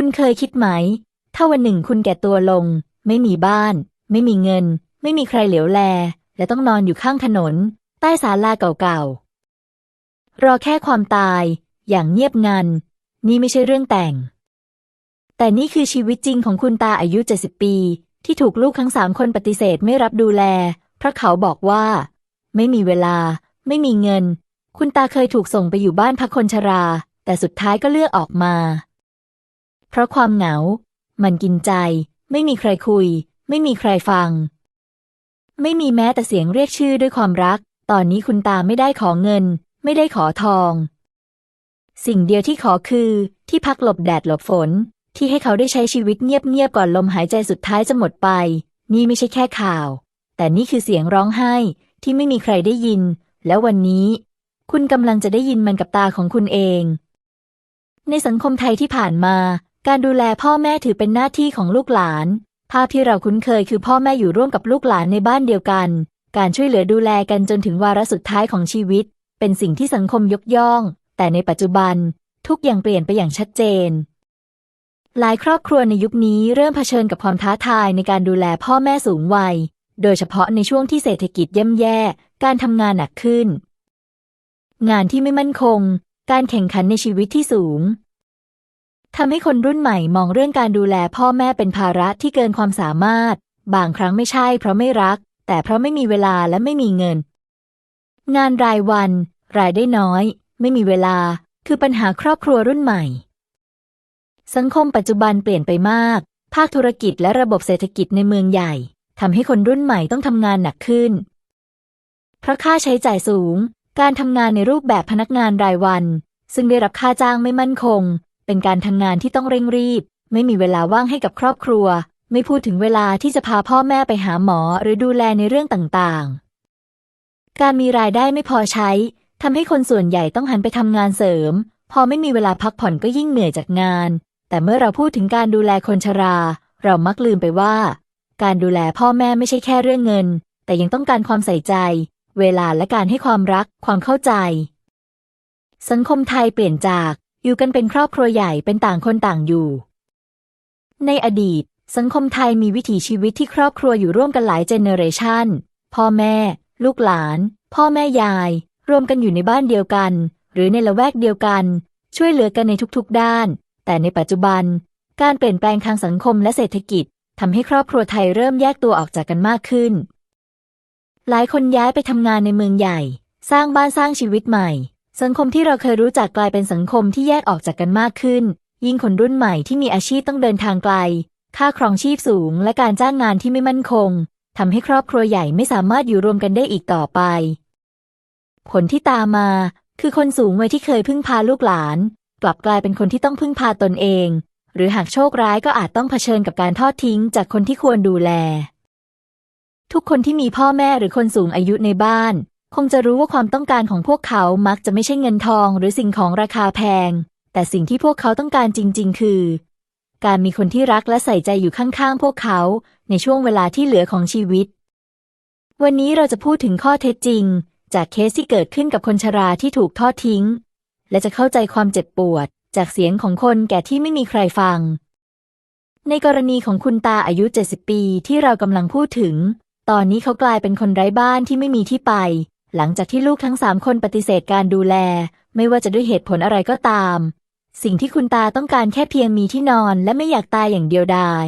คุณเคยคิดไหม ถ้าวันหนึ่งคุณแก่ตัวลง ไม่มีบ้าน ไม่มีเงิน ไม่มีใครเหลียวแล และต้องนอนอยู่ข้างถนน ใต้ศาลาเก่าๆ รอแค่ความตาย อย่างเงียบงัน นี่ไม่ใช่เรื่องแต่ง แต่นี่คือชีวิตจริงของคุณตาอายุ 70 ปี ที่ถูกลูกทั้งสามคนปฏิเสธไม่รับดูแล เพราะเขาบอกว่า ไม่มีเวลา ไม่มีเงิน คุณตาเคยถูกส่งไปอยู่บ้านพักคนชรา แต่สุดท้ายก็เลือกออกมา เพราะความเหงา มันกินใจ ไม่มีใครคุย ไม่มีใครฟัง ไม่มีแม้แต่เสียงเรียกชื่อด้วยความรัก ตอนนี้คุณตาไม่ได้ขอเงิน ไม่ได้ขอทอง สิ่งเดียวที่ขอคือที่พักหลบแดดหลบฝน ที่ให้เขาได้ใช้ชีวิตเงียบๆก่อนลมหายใจสุดท้ายจะหมดไป นี่ไม่ใช่แค่ข่าว แต่นี่คือเสียงร้องไห้ที่ไม่มีใครได้ยิน แล้ววันนี้ คุณกำลังจะได้ยินมันกับตาของคุณเอง ในสังคมไทยที่ผ่านมา การดูแลพ่อแม่ถือเป็นหน้าที่ของลูกหลาน ภาพที่เราคุ้นเคยคือพ่อแม่อยู่ร่วมกับลูกหลานในบ้านเดียวกัน การช่วยเหลือดูแลกันจนถึงวาระสุดท้ายของชีวิต เป็นสิ่งที่สังคมยกย่อง แต่ในปัจจุบัน ทุกอย่างเปลี่ยนไปอย่างชัดเจน หลายครอบครัวในยุคนี้เริ่มเผชิญกับความท้าทายในการดูแลพ่อแม่สูงวัย โดยเฉพาะในช่วงที่เศรษฐกิจย่ำแย่ การทำงานหนักขึ้น งานที่ไม่มั่นคง การแข่งขันในชีวิตที่สูง ทำให้คนรุ่นใหม่มองเรื่องการดูแลพ่อแม่เป็นภาระที่เกินความสามารถ บางครั้งไม่ใช่เพราะไม่รัก แต่เพราะไม่มีเวลาและไม่มีเงิน งานรายวัน รายได้น้อย ไม่มีเวลา คือปัญหาครอบครัวรุ่นใหม่ สังคมปัจจุบันเปลี่ยนไปมาก ภาคธุรกิจและระบบเศรษฐกิจในเมืองใหญ่ทำให้คนรุ่นใหม่ต้องทำงานหนักขึ้น เพราะค่าใช้จ่ายสูง การทำงานในรูปแบบพนักงานรายวัน ซึ่งได้รับค่าจ้างไม่มั่นคง เป็นการทำงานที่ต้องเร่งรีบ ไม่มีเวลาว่างให้กับครอบครัว ไม่พูดถึงเวลาที่จะพาพ่อแม่ไปหาหมอหรือดูแลในเรื่องต่างๆ การมีรายได้ไม่พอใช้ทำให้คนส่วนใหญ่ต้องหันไปทำงานเสริม พอไม่มีเวลาพักผ่อนก็ยิ่งเหนื่อยจากงาน แต่เมื่อเราพูดถึงการดูแลคนชรา เรามักลืมไปว่า การดูแลพ่อแม่ไม่ใช่แค่เรื่องเงิน แต่ยังต้องการความใส่ใจ เวลาและการให้ความรัก ความเข้าใจ สังคมไทยเปลี่ยนจาก อยู่กันเป็นครอบครัวใหญ่เป็นต่างคนต่างอยู่ ในอดีต สังคมไทยมีวิถีชีวิตที่ครอบครัวอยู่ร่วมกันหลายเจเนอเรชันพ่อแม่ ลูกหลาน พ่อแม่ยาย รวมกันอยู่ในบ้านเดียวกัน หรือในละแวกเดียวกัน ช่วยเหลือกันในทุกๆด้าน แต่ในปัจจุบัน การเปลี่ยนแปลงทางสังคมและเศรษฐกิจทำให้ครอบครัวไทยเริ่มแยกตัวออกจากกันมากขึ้น หลายคนย้ายไปทำงานในเมืองใหญ่ สร้างบ้านสร้างชีวิตใหม่ สังคมที่เราเคยรู้จักกลายเป็นสังคมที่แยกออกจากกันมากขึ้น ยิ่งคนรุ่นใหม่ที่มีอาชีพต้องเดินทางไกล ค่าครองชีพสูง และการจ้างงานที่ไม่มั่นคงทำให้ครอบครัวใหญ่ไม่สามารถอยู่รวมกันได้อีกต่อไป ผลที่ตามมา คือคนสูงวัยที่เคยพึ่งพาลูกหลาน กลับกลายเป็นคนที่ต้องพึ่งพาตนเอง หรือหากโชคร้ายก็อาจต้องเผชิญกับการทอดทิ้งจากคนที่ควรดูแล ทุกคนที่มีพ่อแม่หรือคนสูงอายุในบ้าน คงจะรู้ว่าความต้องการของพวกเขามักจะไม่ใช่เงินทองหรือสิ่งของราคาแพง แต่สิ่งที่พวกเขาต้องการจริง ๆ คือ การมีคนที่รักและใส่ใจอยู่ข้างๆ พวกเขาในช่วงเวลาที่เหลือของชีวิต วันนี้เราจะพูดถึงข้อเท็จจริง จากเคสที่เกิดขึ้นกับคนชราที่ถูกทอดทิ้ง และจะเข้าใจความเจ็บปวด จากเสียงของคนแก่ที่ไม่มีใครฟัง ในกรณีของคุณตาอายุ 70 ปีที่เรากำลังพูดถึง ตอนนี้เขากลายเป็นคนไร้บ้านที่ไม่มีที่ไป หลังจากที่ลูกทั้งสามคนปฏิเสธการดูแล ไม่ว่าจะด้วยเหตุผลอะไรก็ตาม สิ่งที่คุณตาต้องการแค่เพียงมีที่นอนและไม่อยากตายอย่างเดียวดาย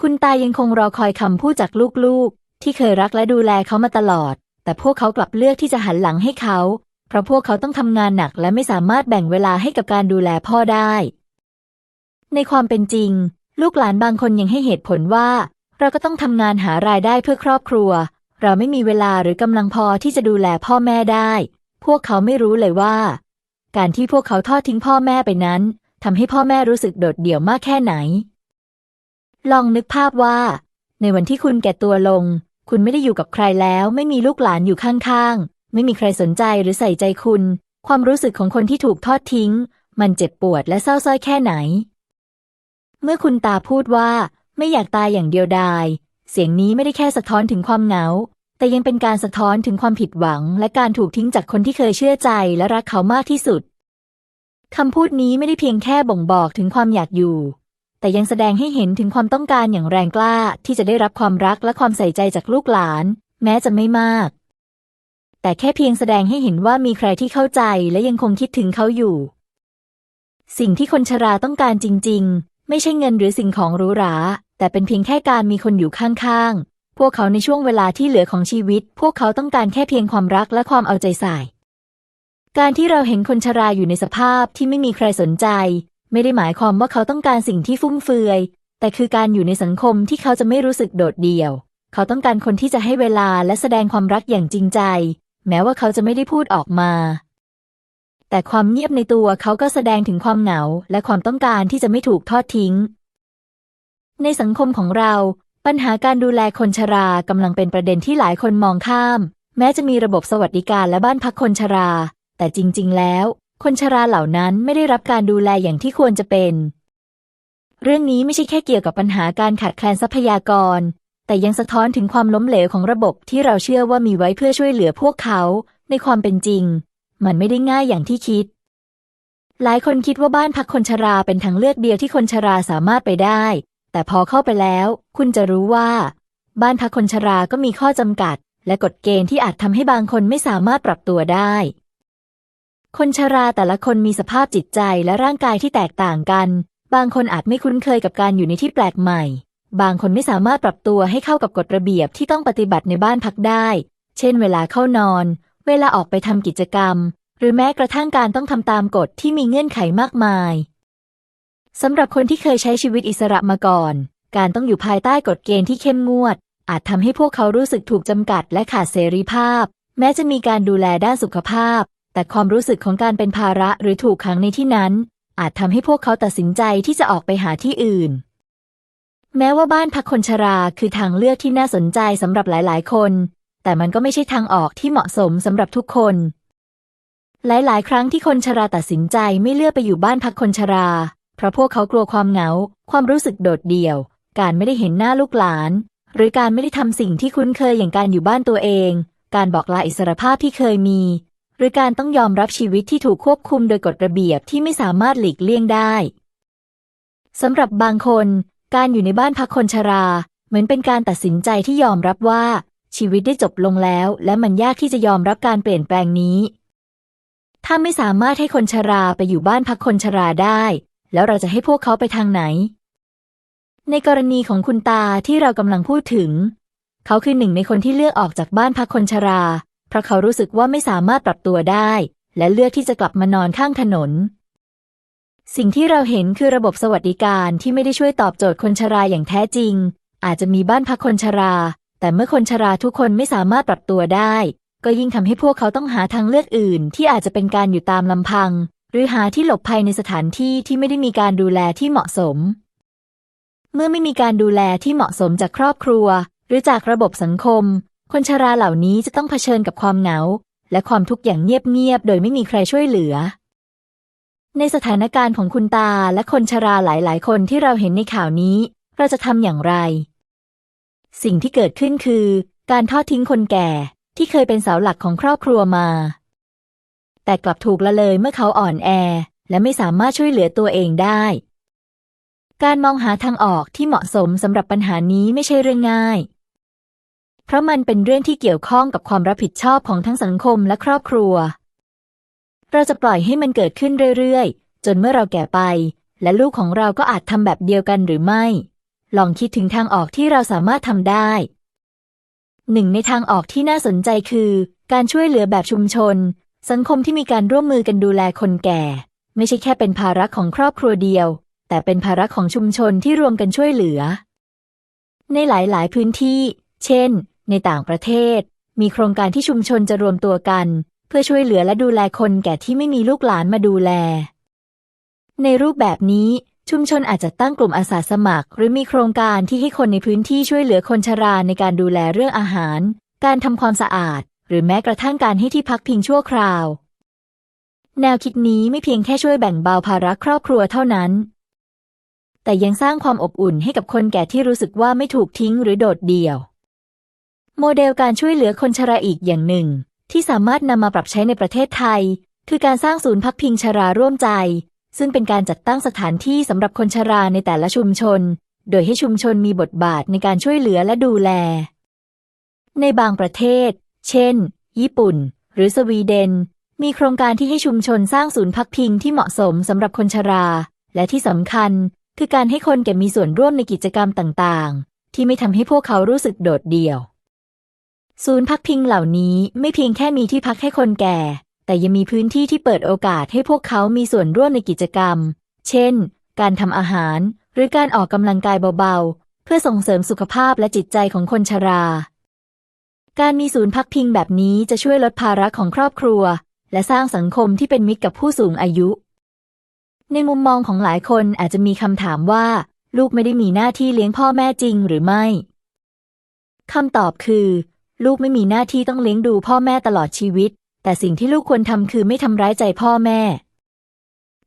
คุณตายังคงรอคอยคำพูดจากลูกๆ ที่เคยรักและดูแลเขามาตลอด แต่พวกเขากลับเลือกที่จะหันหลังให้เขา เพราะพวกเขาต้องทำงานหนักและไม่สามารถแบ่งเวลาให้กับการดูแลพ่อได้ ในความเป็นจริง ลูกหลานบางคนยังให้เหตุผลว่า เราก็ต้องทำงานหารายได้เพื่อครอบครัว เราไม่มีเวลาหรือกำลังพอที่จะดูแลพ่อแม่ได้ พวกเขาไม่รู้เลยว่า การที่พวกเขาทอดทิ้งพ่อแม่ไปนั้นทำให้พ่อแม่รู้สึกโดดเดี่ยวมากแค่ไหน ลองนึกภาพว่า ในวันที่คุณแก่ตัวลง คุณไม่ได้อยู่กับใครแล้ว ไม่มีลูกหลานอยู่ข้างๆ ไม่มีใครสนใจหรือใส่ใจคุณ ความรู้สึกของคนที่ถูกทอดทิ้ง มันเจ็บปวดและเศร้าส้อยแค่ไหน เมื่อคุณตาพูดว่า ไม่อยากตายอย่างเดียวดาย เสียงนี้ไม่ได้แค่สะท้อนถึงความเหงา แต่ยังเป็นการสะท้อนถึงความผิดหวัง และการถูกทิ้งจากคนที่เคยเชื่อใจและรักเขามากที่สุดคำพูดนี้ไม่ได้เพียงแค่บ่งบอกถึงความอยากอยู่ แต่ยังแสดงให้เห็นถึงความต้องการอย่างแรงกล้าที่จะได้รับความรักและความใส่ใจจากลูกหลาน แม้จะไม่มาก แต่แค่เพียงแสดงให้เห็นว่ามีใครที่เข้าใจและยังคงคิดถึงเขาอยู่ สิ่งที่คนชราต้องการจริง ๆ ไม่ใช่เงินหรือสิ่งของหรูหรา แต่เป็นเพียงแค่การมีคนอยู่ข้างๆ พวกเขาในช่วงเวลาที่เหลือของชีวิต พวกเขาต้องการแค่เพียงความรักและความเอาใจใส่ การที่เราเห็นคนชราอยู่ในสภาพที่ไม่มีใครสนใจ ไม่ได้หมายความว่าเขาต้องการสิ่งที่ฟุ่มเฟือย แต่คือการอยู่ในสังคมที่เขาจะไม่รู้สึกโดดเดี่ยว เขาต้องการคนที่จะให้เวลาและแสดงความรักอย่างจริงใจ แม้ว่าเขาจะไม่ได้พูดออกมาแต่ความเงียบในตัวเขาก็แสดงถึงความเหงา และความต้องการที่จะไม่ถูกทอดทิ้ง ในสังคมของเรา ปัญหาการดูแลคนชรากำลังเป็นประเด็นที่หลายคนมองข้าม แม้จะมีระบบสวัสดิการและบ้านพักคนชรา แต่จริง ๆ แล้ว คนชราเหล่านั้นไม่ได้รับการดูแลอย่างที่ควรจะเป็น เรื่องนี้ไม่ใช่แค่เกี่ยวกับปัญหาการขาดแคลนทรัพยากร แต่ยังสะท้อนถึงความล้มเหลวของระบบที่เราเชื่อว่ามีไว้เพื่อช่วยเหลือพวกเขา ในความเป็นจริง มันไม่ได้ง่ายอย่างที่คิดหลายคนคิดว่าบ้านพักคนชราเป็นทางเลือกเดียวที่คนชราสามารถไปได้ แต่พอเข้าไปแล้ว คุณจะรู้ว่า บ้านพักคนชราก็มีข้อจำกัด และกฎเกณฑ์ที่อาจทำให้บางคนไม่สามารถปรับตัวได้ คนชราแต่ละคนมีสภาพจิตใจและร่างกายที่แตกต่างกัน บางคนอาจไม่คุ้นเคยกับการอยู่ในที่แปลกใหม่ บางคนไม่สามารถปรับตัวให้เข้ากับกฎระเบียบที่ต้องปฏิบัติในบ้านพักได้ เช่น เวลาเข้านอน เวลาออกไปทำกิจกรรม หรือแม้กระทั่งการต้องทำตามกฎที่มีเงื่อนไขมากมาย สำหรับคนที่เคยใช้ชีวิตอิสระมาก่อน การต้องอยู่ภายใต้กฎเกณฑ์ที่เข้มงวด อาจทำให้พวกเขารู้สึกถูกจำกัดและขาดเสรีภาพ แม้จะมีการดูแลด้านสุขภาพ แต่ความรู้สึกของการเป็นภาระหรือถูกขังในที่นั้น อาจทำให้พวกเขาตัดสินใจที่จะออกไปหาที่อื่น แม้ว่าบ้านพักคนชราคือทางเลือกที่น่าสนใจสำหรับหลาย ๆ คน แต่มันก็ไม่ใช่ทางออกที่เหมาะสมสำหรับทุกคน หลาย ๆ ครั้งที่คนชราตัดสินใจไม่เลือกไปอยู่บ้านพักคนชรา เพราะพวกเขากลัวความเหงา ความรู้สึกโดดเดี่ยว การไม่ได้เห็นหน้าลูกหลาน หรือการไม่ได้ทำสิ่งที่คุ้นเคยอย่างการอยู่บ้านตัวเอง การบอกลาอิสรภาพที่เคยมี หรือการต้องยอมรับชีวิตที่ถูกควบคุมโดยกฎระเบียบที่ไม่สามารถหลีกเลี่ยงได้สำหรับบางคน การอยู่ในบ้านพักคนชรา เหมือนเป็นการตัดสินใจที่ยอมรับว่าชีวิตได้จบลงแล้ว และมันยากที่จะยอมรับการเปลี่ยนแปลงนี้ ถ้าไม่สามารถให้คนชราไปอยู่บ้านพักคนชราได้ แล้วเราจะให้พวกเขาไปทางไหน ในกรณีของคุณตาที่เรากำลังพูดถึง เขาคือหนึ่งในคนที่เลือกออกจากบ้านพักคนชรา เพราะเขารู้สึกว่าไม่สามารถปรับตัวได้ และเลือกที่จะกลับมานอนข้างถนน สิ่งที่เราเห็นคือระบบสวัสดิการที่ไม่ได้ช่วยตอบโจทย์คนชราอย่างแท้จริง อาจจะมีบ้านพักคนชรา แต่เมื่อคนชราทุกคนไม่สามารถปรับตัวได้ ก็ยิ่งทำให้พวกเขาต้องหาทางเลือกอื่น ที่อาจจะเป็นการอยู่ตามลำพัง หรือหาที่หลบภัยในสถานที่ที่ไม่ได้มีการดูแลที่เหมาะสม เมื่อไม่มีการดูแลที่เหมาะสมจากครอบครัว หรือจากระบบสังคม คนชราเหล่านี้จะต้องเผชิญกับความเหงา และความทุกข์อย่างเงียบๆ โดยไม่มีใครช่วยเหลือ ในสถานการณ์ของคุณตาและคนชราหลาย ๆ คนที่เราเห็นในข่าวนี้ เราจะทำอย่างไร สิ่งที่เกิดขึ้นคือ การทอดทิ้งคนแก่ที่เคยเป็นเสาหลักของครอบครัวมา แต่กลับถูกละเลยเมื่อเขาอ่อนแอ และไม่สามารถช่วยเหลือตัวเองได้ การมองหาทางออกที่เหมาะสมสำหรับปัญหานี้ไม่ใช่เรื่องง่าย เพราะมันเป็นเรื่องที่เกี่ยวข้องกับความรับผิดชอบของทั้งสังคมและครอบครัว เราจะปล่อยให้มันเกิดขึ้นเรื่อยๆ จนเมื่อเราแก่ไป และลูกของเราก็อาจทำแบบเดียวกันหรือไม่ ลองคิดถึงทางออกที่เราสามารถทำได้หนึ่งในทางออกที่น่าสนใจคือ การช่วยเหลือแบบชุมชน สังคมที่มีการร่วมมือกันดูแลคนแก่ ไม่ใช่แค่เป็นภาระของครอบครัวเดียว แต่เป็นภาระของชุมชนที่รวมกันช่วยเหลือ ในหลาย ๆ พื้นที่ เช่น ในต่างประเทศ มีโครงการที่ชุมชนจะรวมตัวกัน เพื่อช่วยเหลือและดูแลคนแก่ที่ไม่มีลูกหลานมาดูแล ในรูปแบบนี้ชุมชนอาจจะตั้งกลุ่มอาสาสมัคร หรือมีโครงการที่ให้คนในพื้นที่ช่วยเหลือคนชราในการดูแลเรื่องอาหาร การทำความสะอาด หรือแม้กระทั่งการให้ที่พักพิงชั่วคราว แนวคิดนี้ไม่เพียงแค่ช่วยแบ่งเบาภาระครอบครัวเท่านั้น แต่ยังสร้างความอบอุ่นให้กับคนแก่ที่รู้สึกว่าไม่ถูกทิ้งหรือโดดเดี่ยว โมเดลการช่วยเหลือคนชราอีกอย่างหนึ่ง ที่สามารถนำมาปรับใช้ในประเทศไทย คือการสร้างศูนย์พักพิงชราร่วมใจ ซึ่งเป็นการจัดตั้งสถานที่สำหรับคนชราในแต่ละชุมชน โดยให้ชุมชนมีบทบาทในการช่วยเหลือและดูแล ในบางประเทศ เช่น ญี่ปุ่น หรือสวีเดน มีโครงการที่ให้ชุมชนสร้างศูนย์พักพิงที่เหมาะสมสำหรับคนชรา และที่สำคัญ คือการให้คนแก่มีส่วนร่วมในกิจกรรมต่างๆ ที่ไม่ทำให้พวกเขารู้สึกโดดเดี่ยว ศูนย์พักพิงเหล่านี้ไม่เพียงแค่มีที่พักให้คนแก่ แต่ยังมีพื้นที่ที่เปิดโอกาสให้พวกเขามีส่วนร่วมในกิจกรรม เช่น การทำอาหาร หรือการออกกำลังกายเบาๆ เพื่อส่งเสริมสุขภาพและจิตใจของคนชรา การมีศูนย์พักพิงแบบนี้จะช่วยลดภาระของครอบครัว และสร้างสังคมที่เป็นมิตรกับผู้สูงอายุ ในมุมมองของหลายคนอาจจะมีคำถามว่า ลูกไม่ได้มีหน้าที่เลี้ยงพ่อแม่จริงหรือไม่คำตอบคือ ลูกไม่มีหน้าที่ต้องเลี้ยงดูพ่อแม่ตลอดชีวิต แต่สิ่งที่ลูกควรทำคือไม่ทำร้ายใจพ่อแม่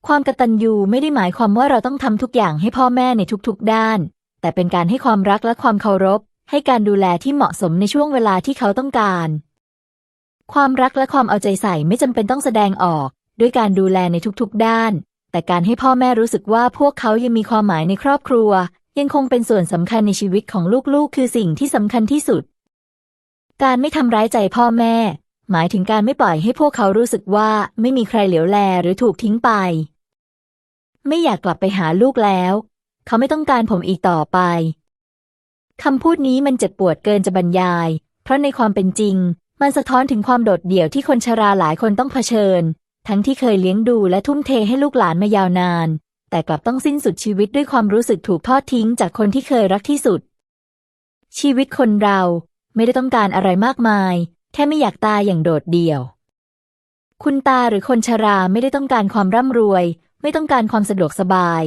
ความกตัญญูไม่ได้หมายความว่าเราต้องทำทุกอย่างให้พ่อแม่ในทุกๆด้าน แต่เป็นการให้ความรักและความเคารพ ให้การดูแลที่เหมาะสมในช่วงเวลาที่เขาต้องการ ความรักและความเอาใจใส่ไม่จำเป็นต้องแสดงออกด้วยการดูแลในทุกๆด้าน แต่การให้พ่อแม่รู้สึกว่าพวกเขายังมีความหมายในครอบครัว ยังคงเป็นส่วนสำคัญในชีวิตของลูกๆ คือสิ่งที่สำคัญที่สุด การไม่ทำร้ายใจพ่อแม่ หมายถึงการไม่ปล่อยให้พวกเขารู้สึกว่าไม่มีใครเหลียวแลหรือถูกทิ้งไป ไม่อยากกลับไปหาลูกแล้ว เขาไม่ต้องการผมอีกต่อไป คำพูดนี้มันเจ็บปวดเกินจะบรรยาย เพราะในความเป็นจริง มันสะท้อนถึงความโดดเดี่ยวที่คนชราหลายคนต้องเผชิญ ทั้งที่เคยเลี้ยงดูและทุ่มเทให้ลูกหลานมายาวนาน แต่กลับต้องสิ้นสุดชีวิตด้วยความรู้สึกถูกทอดทิ้งจากคนที่เคยรักที่สุด ชีวิตคนเราไม่ได้ต้องการอะไรมากมาย แค่ไม่อยากตายอย่างโดดเดี่ยว คุณตาหรือคนชราไม่ได้ต้องการความร่ำรวย ไม่ต้องการความสะดวกสบาย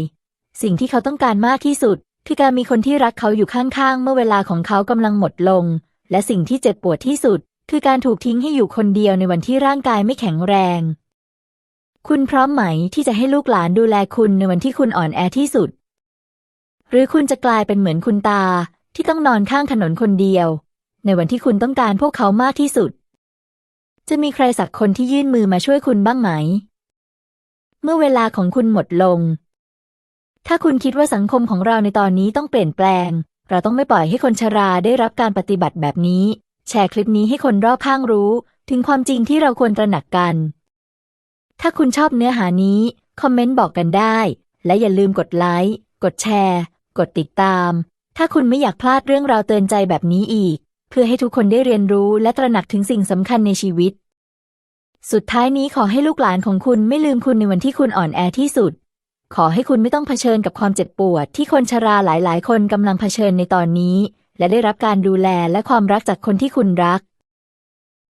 สิ่งที่เขาต้องการมากที่สุด คือการมีคนที่รักเขาอยู่ข้างๆ เมื่อเวลาของเขากำลังหมดลง และสิ่งที่เจ็บปวดที่สุด คือการถูกทิ้งให้อยู่คนเดียวในวันที่ร่างกายไม่แข็งแรง คุณพร้อมไหมที่จะให้ลูกหลานดูแลคุณในวันที่คุณอ่อนแอที่สุด หรือคุณจะกลายเป็นเหมือนคุณตาที่ต้องนอนข้างถนนคนเดียว ในวันที่คุณต้องการพวกเขามากที่สุด จะมีใครสักคนที่ยื่นมือมาช่วยคุณบ้างไหม เมื่อเวลาของคุณหมดลง ถ้าคุณคิดว่าสังคมของเราในตอนนี้ต้องเปลี่ยนแปลง เราต้องไม่ปล่อยให้คนชราได้รับการปฏิบัติแบบนี้ แชร์คลิปนี้ให้คนรอบข้างรู้ ถึงความจริงที่เราควรตระหนักกัน ถ้าคุณชอบเนื้อหานี้ คอมเมนต์บอกกันได้ และอย่าลืมกดไลค์ กดแชร์ กดติดตาม ถ้าคุณไม่อยากพลาดเรื่องราวเตือนใจแบบนี้อีก เพื่อให้ทุกคนได้เรียนรู้และตระหนักถึงสิ่งสำคัญในชีวิต สุดท้ายนี้ขอให้ลูกหลานของคุณไม่ลืมคุณในวันที่คุณอ่อนแอที่สุด ขอให้คุณไม่ต้องเผชิญกับความเจ็บปวด ที่คนชราหลายๆ คนกำลังเผชิญในตอนนี้ และได้รับการดูแลและความรักจากคนที่คุณรัก